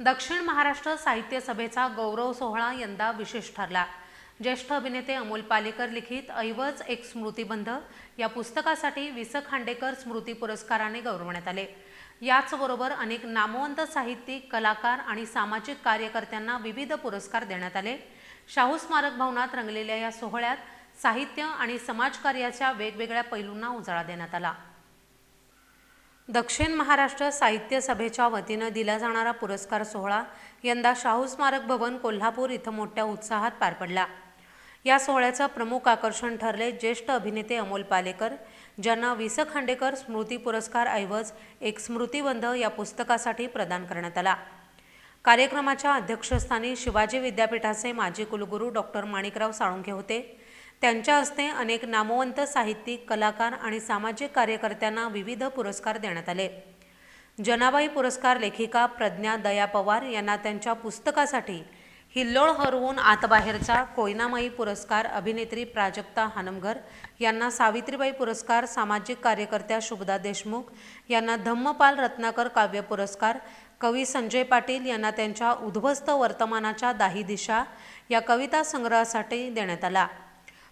दक्षिण महाराष्ट्र साहित्य सभेचा गौरव सोहळा यंदा विशेष ठरला. ज्येष्ठ अभिनेते अमोल पालेकर लिखित ऐवज एक स्मृतिबंध या पुस्तकासाठी वि स खांडेकर स्मृती पुरस्काराने गौरवण्यात आले. याचबरोबर अनेक नामवंत साहित्यिक कलाकार आणि सामाजिक कार्यकर्त्यांना विविध पुरस्कार देण्यात आले. शाहू स्मारक भवनात रंगलेल्या या सोहळ्यात साहित्य आणि समाजकार्याच्या वेगवेगळ्या पैलूंना उजाळा देण्यात आला. दक्षिण महाराष्ट्र साहित्य सभेच्या वतीनं दिला जाणारा पुरस्कार सोहळा यंदा शाहू स्मारक भवन कोल्हापूर इथं मोठ्या उत्साहात पार पडला. या सोहळ्याचं प्रमुख आकर्षण ठरले ज्येष्ठ अभिनेते अमोल पालेकर ज्यांना वि स खांडेकर स्मृती पुरस्कार ऐवज एक स्मृतिबंध या पुस्तकासाठी प्रदान करण्यात आला. कार्यक्रमाच्या अध्यक्षस्थानी शिवाजी विद्यापीठाचे माजी कुलगुरू डॉक्टर माणिकराव साळुंखे होते. त्यांच्या हस्ते अनेक नामवंत साहित्यिक कलाकार आणि सामाजिक कार्यकर्त्यांना विविध पुरस्कार देण्यात आले. जनाबाई पुरस्कार लेखिका प्रज्ञा दया पवार यांना त्यांच्या पुस्तकासाठी हिल्लोळ हरवून आतबाहेरचा कोयनामाई पुरस्कार अभिनेत्री प्राजक्ता हानमघर यांना सावित्रीबाई पुरस्कार सामाजिक कार्यकर्त्या शुभदा देशमुख यांना धम्मपाल रत्नाकर काव्य पुरस्कार कवी संजय पाटील यांना त्यांच्या उद्ध्वस्त वर्तमानाच्या दाही दिशा या कविता संग्रहासाठी देण्यात आला.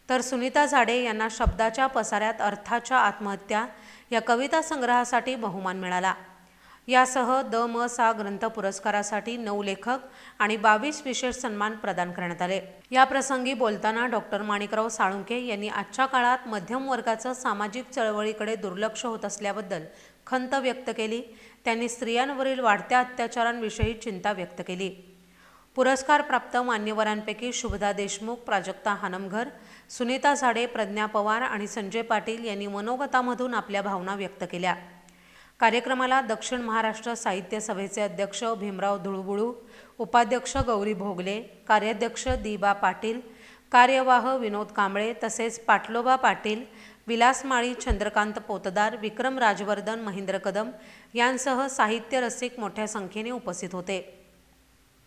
तर सुनीता झाडे यांना शब्दाच्या पसाऱ्यात अर्थाच्या आत्महत्या या कविता संग्रहासाठी बहुमान मिळाला. यासह द म सा ग्रंथ पुरस्कारासाठी नऊ लेखक आणि बावीस विशेष सन्मान प्रदान करण्यात आले. या प्रसंगी बोलताना डॉक्टर माणिकराव साळुंके यांनी आजच्या काळात मध्यम वर्गाचं सामाजिक चळवळीकडे दुर्लक्ष होत असल्याबद्दल खंत व्यक्त केली. त्यांनी स्त्रियांवरील वाढत्या अत्याचारांविषयी चिंता व्यक्त केली. पुरस्कार प्राप्त मान्यवरांपैकी शुभदा देशमुख प्राजक्ता हानमघर सुनीता झाडे प्रज्ञा पवार आणि संजय पाटील यांनी मनोगतामधून आपल्या भावना व्यक्त केल्या. कार्यक्रमाला दक्षिण महाराष्ट्र साहित्य सभेचे अध्यक्ष भीमराव धुळबुळू उपाध्यक्ष गौरी भोगले कार्याध्यक्ष दिबा पाटील कार्यवाह विनोद कांबळे तसेच पाटलोबा पाटील विलास माळी चंद्रकांत पोतदार विक्रम राजवर्धन महेंद्र कदम यांसह साहित्य रसिक मोठ्या संख्येने उपस्थित होते.